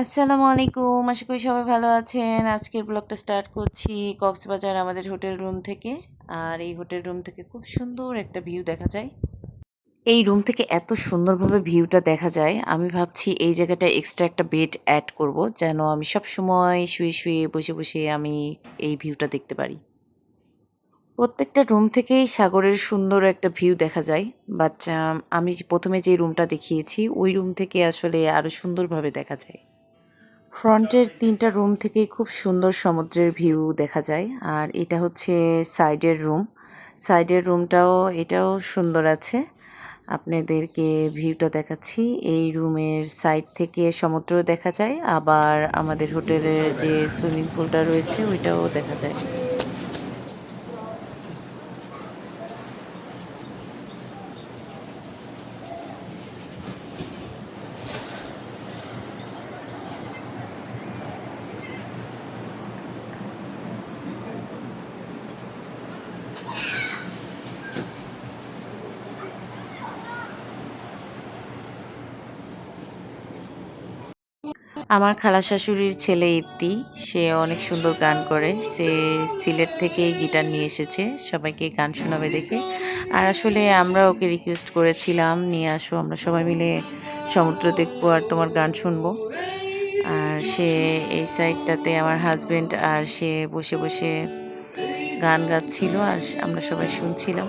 আসসালামু আলাইকুম। আশা করি সবাই ভালো আছেন। আজকের ব্লগটা স্টার্ট করছি কক্সবাজার, আমাদের হোটেল রুম থেকে। আর এই হোটেল রুম থেকে খুব সুন্দর একটা ভিউ দেখা যায়। এই রুম থেকে এত সুন্দরভাবে ভিউটা দেখা যায়। আমি ভাবছি এই জায়গাটা এক্সট্রা একটা বেড অ্যাড করব, যেন আমি সব সময় শুয়ে শুয়ে বসে বসে আমি এই ভিউটা দেখতে পারি। প্রত্যেকটা রুম থেকেই সাগরের সুন্দর একটা ভিউ দেখা যায়। বাট আমি প্রথমে যে রুমটা দেখিয়েছি, ওই রুম থেকে আসলে আরও সুন্দরভাবে দেখা যায়। ফ্রন্টের তিনটা রুম থেকে খুব সুন্দর সমুদ্রের ভিউ দেখা যায়, আর এটা হচ্ছে সাইডের রুম। সাইডের রুমটাও, এটাও সুন্দর আছে। আপনাদেরকে ভিউটা দেখাচ্ছি। এই রুমের সাইড থেকে সমুদ্র দেখা যায়, আবার আমাদের হোটেলের যে সুইমিং পুলটা রয়েছে, ওইটাও দেখা যায়। আমার খালা শাশুড়ির ছেলে ইতি সে অনেক সুন্দর গান করে। সে সিলেট থেকে গিটার নিয়ে এসেছে, সবাইকে গান শোনাবে দেখে। আর আসলে আমরা ওকে রিকোয়েস্ট করেছিলাম, নিয়ে আসো, আমরা সবাই মিলে সমুদ্র দেখব আর তোমার গান শুনব। আর সে এই সাইডটাতে আমার হাজবেন্ড আর সে বসে বসে গান গাচ্ছিল আর আমরা সবাই শুনছিলাম।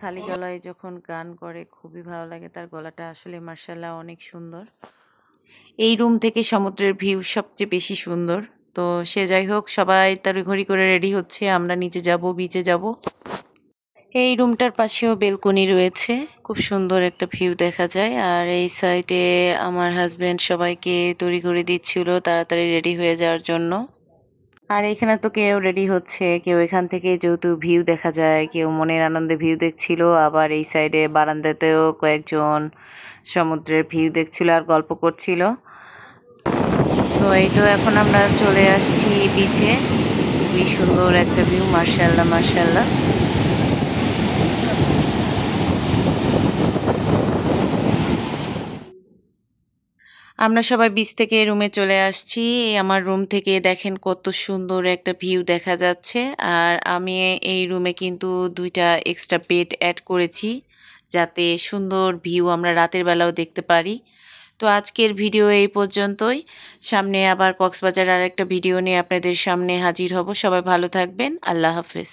খালি গলায় যখন গান করে খুবই ভালো লাগে। তার গলাটা আসলে মার্শাল্লাহ অনেক সুন্দর। এই রুম থেকে সমুদ্রের ভিউ সবচেয়ে বেশি সুন্দর। তো সে যাই হোক সবাই তার ঘড়ি করে রেডি হচ্ছে। আমরা নিচে যাব বিচে যাব। এই রুমটার পাশেও বেলকনি রয়েছে। খুব সুন্দর একটা ভিউ দেখা যায়। আর এই সাইডে আমার হাজবেন্ড সবাইকে তৈরি করে দিচ্ছিল তাড়াতাড়ি রেডি হয়ে যাওয়ার জন্য। আর এখানে তো কেউ রেডি হচ্ছে, কেউ এখান থেকে যেহেতু ভিউ দেখা যায়, কেউ মনের আনন্দে ভিউ দেখছিল, আবার এই সাইডে বারান্দাতেও কয়েকজন সমুদ্রের ভিউ দেখছিল আর গল্প করছিল। তো এই তো এখন আমরা চলে আসছি বিচে খুবই সুন্দর একটা ভিউ মার্শাল্লাহ মার্শাল্লাহ আমরা সবাই বিচ থেকে রুমে চলে আসছি। আমার রুম থেকে দেখেন কত সুন্দর একটা ভিউ দেখা যাচ্ছে। আর আমি এই রুমে কিন্তু দুইটা এক্সট্রা বেড অ্যাড করেছি, যাতে সুন্দর ভিউ আমরা রাতের বেলাও দেখতে পারি। তো আজকের ভিডিও এই পর্যন্তই। সামনে আবার কক্সবাজার আর একটা ভিডিও নিয়ে আপনাদের সামনে হাজির হব। সবাই ভালো থাকবেন। আল্লাহ হাফেজ।